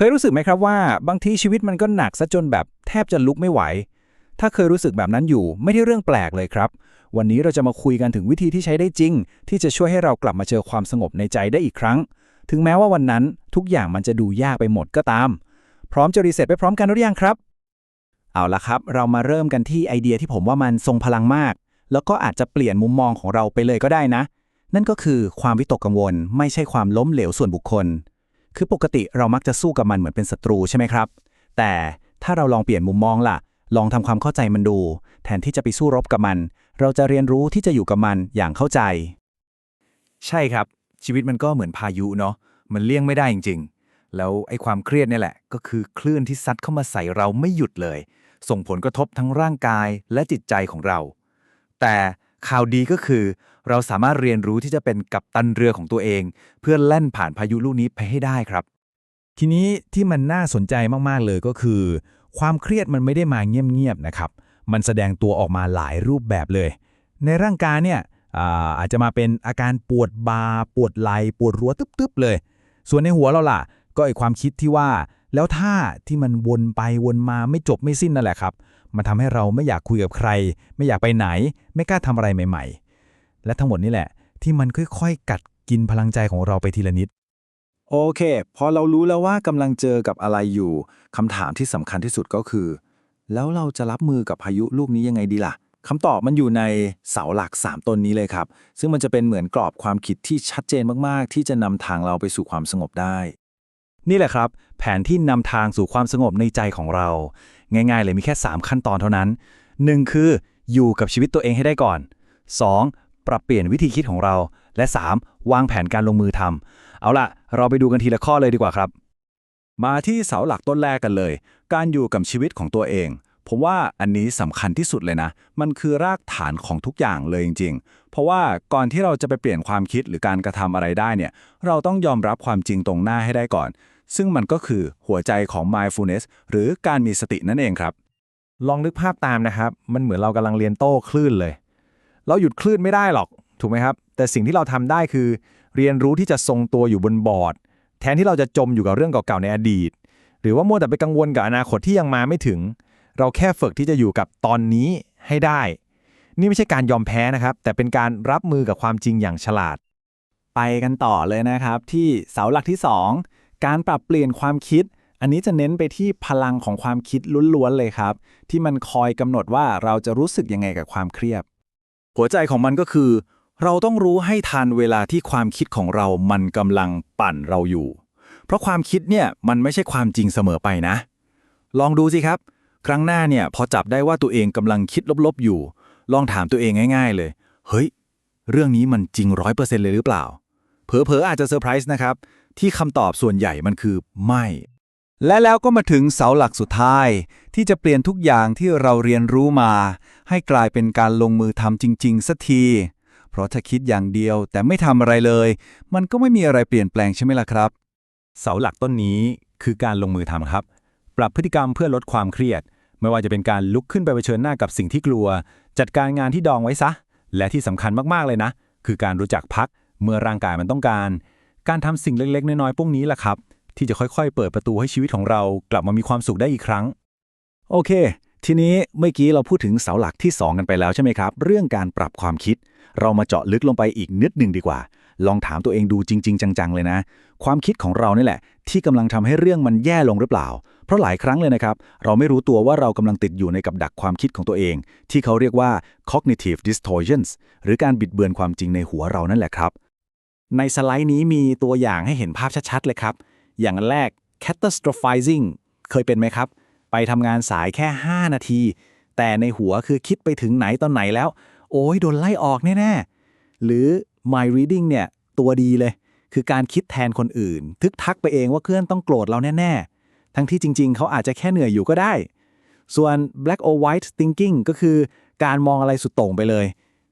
เคยรู้สึกไหมครับว่า บางทีชีวิตมันก็หนักซะจนแบบแทบจะลุกไม่ไหว ถ้าเคยรู้สึกแบบนั้นอยู่ไม่ได้เรื่องแปลกเลยครับ วันนี้เราจะมาคุยกันถึงวิธีที่ใช้ได้จริง ที่จะช่วยให้เรากลับมาเจอความสงบในใจได้อีกครั้ง ถึงแม้ว่าวันนั้นทุกอย่างมันจะดูยากไปหมดก็ตาม พร้อมจะรีเซ็ตไปพร้อมกันหรือยังครับ เอาละครับ เรามาเริ่มกันที่ไอเดียที่ผมว่ามันทรงพลังมาก แล้วก็อาจจะเปลี่ยนมุมมองของเราไปเลยก็ได้นะ นั่นก็คือความวิตกกังวล ไม่ใช่ความล้มเหลวส่วนบุคคล คือปกติเรามักจะสู้กับมันเหมือนเป็นศัตรูใช่ไหมครับ แต่ถ้าเราลองเปลี่ยนมุมมองล่ะ ลองทำความเข้าใจมันดู แทนที่จะไปสู้รบกับมัน เราจะเรียนรู้ที่จะอยู่กับมันอย่างเข้าใจ ใช่ครับ ชีวิตมันก็เหมือนพายุเนาะ มันเลี่ยงไม่ได้จริง ๆ แล้วไอ้ความเครียดเนี่ยแหละ ก็คือคลื่นที่ซัดเข้ามาใส่เราไม่หยุดเลย ส่งผลกระทบทั้งร่างกายและจิตใจของเรา แต่ ข่าวดีก็คือ เราสามารถเรียนรู้ที่จะเป็นกัปตันเรือของตัวเอง เพื่อแล่นผ่านพายุลูกนี้ไปให้ได้ครับ ทีนี้ที่มันน่าสนใจมากๆเลยก็คือ ความเครียดมันไม่ได้มาเงียบๆนะครับ มันแสดงตัวออกมาหลายรูปแบบเลย ในร่างกายเนี่ยอาอาจจะมาเป็นอาการปวดบาปวดไหล่ปวดรัวตึ๊บๆเลย ส่วนในหัวเราล่ะ ก็ไอความคิดที่ว่า แล้วถ้าที่มันวนไปวนมาไม่จบไม่สิ้นนั่นแหละครับ มันทำให้เราไม่อยากคุยกับใคร ไม่อยากไปไหน ไม่กล้าทำอะไรใหม่ ๆ และทั้งหมดนี่แหละ ที่มันค่อยๆ กัดกินพลังใจของเราไปทีละนิด โอเค พอเรารู้แล้วว่ากำลังเจอกับอะไรอยู่คำถามที่สำคัญที่สุดก็คือ แล้วเราจะรับมือกับพายุลูกนี้ยังไงดีล่ะคำตอบมันอยู่ในเสาหลัก 3ต้นนี้เลยครับ ซึ่งมันจะเป็นเหมือนกรอบความคิดที่ชัดเจนมาก ๆ ที่จะนำทางเราไปสู่ความสงบได้ นี่แหละครับ แผนที่นำทางสู่ความสงบในใจของเรา ง่ายๆ เลยมีแค่ 3 ขั้นตอนเท่านั้น 1. คืออยู่กับชีวิตตัวเองให้ได้ก่อน 2. ปรับเปลี่ยนวิธีคิดของเรา และ 3. วางแผนการลงมือทำเอาล่ะ เราไปดูกันทีละข้อเลยดีกว่าครับ มาที่เสาหลักต้นแรกกันเลย การอยู่กับชีวิตของตัวเอง ผมว่าอันนี้สำคัญที่สุดเลยนะ มันคือรากฐานของทุกอย่างเลยจริง ๆ เพราะว่าก่อนที่เราจะไปเปลี่ยนความคิดหรือการกระทำอะไรได้เนี่ย เราต้องยอมรับความจริงตรงหน้าให้ได้ก่อน ซึ่งมันก็คือหัวใจของ mindfulness หรือการมีสตินั่นเองครับ ลองนึกภาพตามนะครับ มันเหมือนเรากำลังเรียนโต้คลื่นเลย เราหยุดคลื่นไม่ได้หรอก ถูกไหมครับ แต่สิ่งที่เราทำได้คือ เรียนรู้ที่จะทรงตัวอยู่บนบอร์ด แทนที่เราจะจมอยู่กับเรื่องเก่าๆในอดีต หรือว่ามัวแต่ไปกังวลกับอนาคตที่ยังมาไม่ถึง เราแค่ฝึกที่จะอยู่กับตอนนี้ให้ได้ นี่ไม่ใช่การยอมแพ้นะครับ แต่เป็นการรับมือกับความจริงอย่างฉลาด ไปกันต่อเลยนะครับ ที่เสาหลักที่ 2 การปรับเปลี่ยนความคิด อันนี้จะเน้นไปที่พลังของความคิดล้วนๆเลยครับ ที่มันคอยกำหนดว่าเราจะรู้สึกยังไงกับความเครียด หัวใจของมันก็คือ เราต้องรู้ให้ทันเวลาที่ความคิดของเรามันกำลังปั่นเราอยู่ เพราะความคิดเนี่ยมันไม่ใช่ความจริงเสมอไปนะ ลองดูสิครับ ครั้งหน้าเนี่ยพอจับได้ว่าตัวเองกำลังคิดลบๆอยู่ ลองถามตัวเองง่ายๆเลย เฮ้ย เรื่องนี้มันจริงร้อยเปอร์เซ็นต์เลยหรือเปล่า เผลอๆอาจจะเซอร์ไพรส์นะครับ ที่คำตอบส่วนใหญ่มันคือไม่ และแล้วก็มาถึงเสาหลักสุดท้าย ที่จะเปลี่ยนทุกอย่างที่เราเรียนรู้มา ให้กลายเป็นการลงมือทำจริงๆสักที เพราะถ้าคิดอย่างเดียวแต่ไม่ทำอะไรเลย มันก็ไม่มีอะไรเปลี่ยนแปลงใช่ไหมล่ะครับ เสาหลักต้นนี้คือการลงมือทำครับ ปรับพฤติกรรมเพื่อลดความเครียด ไม่ว่าจะเป็นการลุกขึ้นไปเผชิญหน้ากับสิ่งที่กลัว จัดการงานที่ดองไว้ซะ และที่สำคัญมากๆเลยนะ คือการรู้จักพักเมื่อร่างกายมันต้องการ การทำสิ่งเล็กๆ น้อยๆพวกนี้แหละครับ ที่จะค่อยๆ เปิดประตูให้ชีวิตของเรากลับมามีความสุขได้อีกครั้ง โอเค ทีนี้เมื่อกี้เราพูดถึงเสาหลักที่ 2 กันไปแล้วใช่ไหมครับ เรื่องการปรับความคิด เรามาเจาะลึกลงไปอีกนิดหนึ่งดีกว่า ลองถามตัวเองดูจริง ๆ จังๆเลยนะ ความคิดของเรานี่แหละ ที่กำลังทำให้เรื่องมันแย่ลงหรือเปล่า เพราะหลายครั้งเลยนะครับ เราไม่รู้ตัวว่าเรากำลังติดอยู่ในกับดักความคิดของตัวเอง ที่เขาเรียกว่า cognitive distortions หรือการบิดเบือนความจริงในหัวเรานั่นแหละครับ ในสไลด์นี้มีตัวอย่างให้เห็นภาพชัดๆ เลยครับ อย่างแรก catastrophizing เคยเป็นไหมครับ ไปทำงานสายแค่ 5 นาที แต่ในหัวคือคิดไปถึงไหนตอนไหนแล้ว โอ้ยโดนไล่ออกแน่ๆหรือ my reading เนี่ยตัวดีเลย คือการคิดแทนคนอื่น ทึกทักไปเองว่าเพื่อนต้องโกรธเราแน่ๆ ทั้งที่จริง ๆ เขาอาจจะแค่เหนื่อยอยู่ก็ได้ ส่วน black or white thinking ก็คือการมองอะไรสุดโต่งไปเลย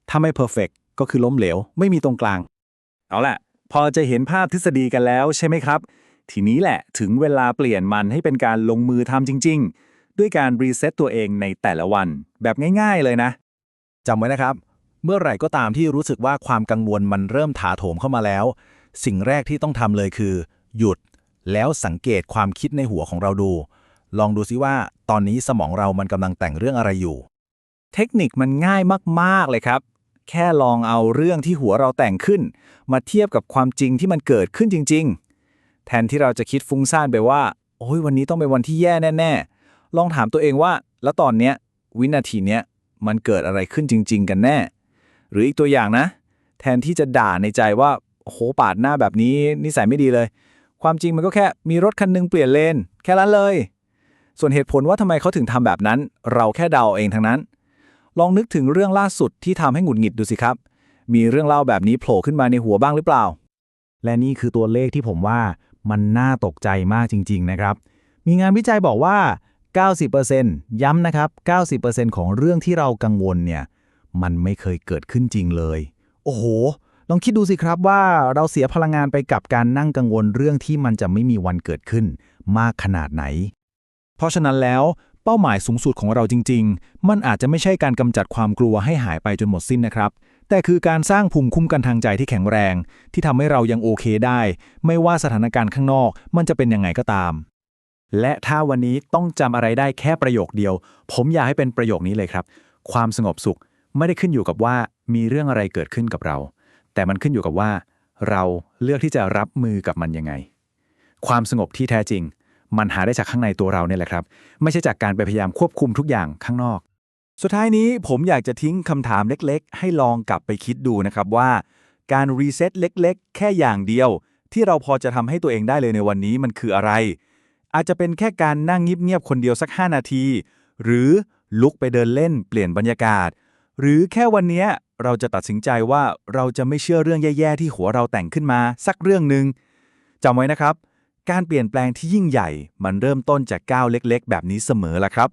ถ้าไม่ perfect ก็คือล้มเหลว ไม่มีตรงกลาง เอาล่ะ พอจะเห็นภาพทฤษฎีกันแล้วใช่ไหมครับ ทีนี้แหละถึงเวลาเปลี่ยนมันให้เป็นการลงมือทำจริง ๆ ด้วยการรีเซ็ตตัวเองในแต่ละวัน แบบง่าย ๆ เลยนะจำไว้นะครับ เมื่อไหร่ก็ตามที่รู้สึกว่าความกังวลมันเริ่มถาโถมเข้ามาแล้ว สิ่งแรกที่ต้องทำเลยคือ หยุด แล้วสังเกตความคิดในหัวของเราดู ลองดูซิว่า ตอนนี้สมองเรามันกำลังแต่งเรื่องอะไรอยู่ เทคนิคมันง่ายมากๆเลยครับ แค่ลองเอาเรื่องที่หัวเราแต่งขึ้น มาเทียบกับความจริงที่มันเกิดขึ้นจริง ๆ แทนที่เราจะคิดฟุ้งซ่านไปว่า โอ้ยวันนี้ต้องเป็นวันที่แย่แน่ๆ ลองถามตัวเองว่า แล้วตอนเนี้ยวินาทีเนี้ยมันเกิดอะไรขึ้นจริง ๆ กันแน่ หรืออีกตัวอย่างนะ แทนที่จะด่าในใจว่าโอ้โหปาดหน้าแบบนี้นิสัยไม่ดีเลย ความจริงมันก็แค่มีรถคันหนึงเปลี่ยนเลน แค่นั้นเลย ส่วนเหตุผลว่าทำไมเขาถึงทำแบบนั้น เราแค่เดาเองทั้งนั้น ลองนึกถึงเรื่องล่าสุดที่ทำให้หงุดหงิดดูสิครับ มีเรื่องเล่าแบบนี้โผล่ขึ้นมาในหัวบ้างหรือเปล่า และนี่คือตัวเลขที่ผมว่ามันน่าตกใจมากจริง ๆ นะครับ มีงานวิจัยบอกว่า 90%ย้ำนะครับ 90%ของเรื่องที่เรากังวลเนี่ย มันไม่เคยเกิดขึ้นจริงเลย โอ้โห ลองคิดดูสิครับว่าเราเสียพลังงานไปกับการนั่งกังวลเรื่องที่มันจะไม่มีวันเกิดขึ้นมากขนาดไหน เพราะฉะนั้นแล้วเป้าหมายสูงสุดของเราจริง ๆ มันอาจจะไม่ใช่การกำจัดความกลัวให้หายไปจนหมดสิ้นนะครับ แต่คือการสร้างภูมิคุ้มกันทางใจที่แข็งแรง ที่ทำให้เรายังโอเคได้ ไม่ว่าสถานการณ์ข้างนอก มันจะเป็นยังไงก็ตาม และถ้าวันนี้ต้องจำอะไรได้แค่ประโยคเดียว ผมอยากให้เป็นประโยคนี้เลยครับ ความสงบสุขไม่ได้ขึ้นอยู่กับว่ามีเรื่องอะไรเกิดขึ้นกับเรา แต่มันขึ้นอยู่กับว่า เราเลือกที่จะรับมือกับมันยังไง ความสงบที่แท้จริง มันหาได้จากข้างในตัวเราเนี่ยแหละครับ ไม่ใช่จากการไปพยายามควบคุมทุกอย่างข้างนอก สุดท้ายนี้ผมอยากจะทิ้งคำถามเล็กๆ ให้ลองกลับไปคิดดูนะครับว่า การรีเซ็ตเล็กๆ แค่อย่างเดียว ที่เราพอจะทำให้ตัวเองได้เลยในวันนี้มันคืออะไร อาจจะเป็นแค่การนั่งเงียบๆคนเดียวสัก 5 นาที หรือลุกไปเดินเล่นเปลี่ยนบรรยากาศ หรือแค่วันนี้ เราจะตัดสินใจว่าเราจะไม่เชื่อเรื่องแย่ๆที่หัวเราแต่งขึ้นมา สักเรื่องหนึ่งจำไว้นะครับ การเปลี่ยนแปลงที่ยิ่งใหญ่ มันเริ่มต้นจากก้าวเล็กๆ แบบนี้เสมอละครับ